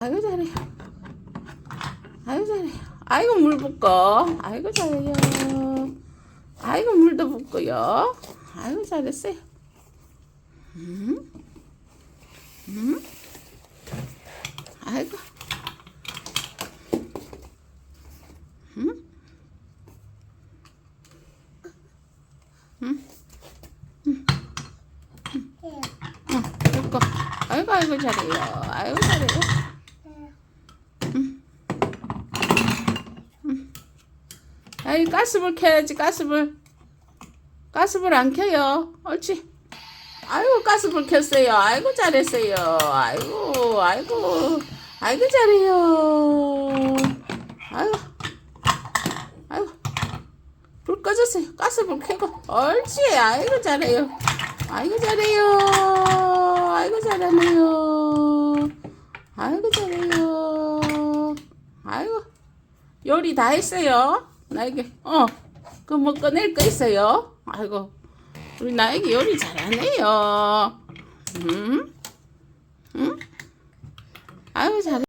아이고 잘해요. 아이고 잘해요. 아이고 물 붓고. 아이고 잘해요. 아이고 물도 붓고요. 아이고 잘했어요. 음? 음? 아이고. 음? 음? 아이고 아이고 잘해요. 아이고 잘해요. 아이 가스불 켜야지 가스불. 가스불 안 켜요. 옳지. 아이고 가스불 켰어요. 아이고 잘했어요. 아이고 아이고. 아이고 잘해요. 아이고 아이고 불 꺼졌어요. 가스불 켜고. 옳지. 아이고 잘해요. 아이고 잘해요. 아이고 잘하네요. 아이고 잘해요. 아이고. 요리 다 했어요. 나에게 어, 그 뭐 꺼낼 거 있어요. 아이고, 우리 나에게 요리 잘하네요. 음, 음, 아이고 잘.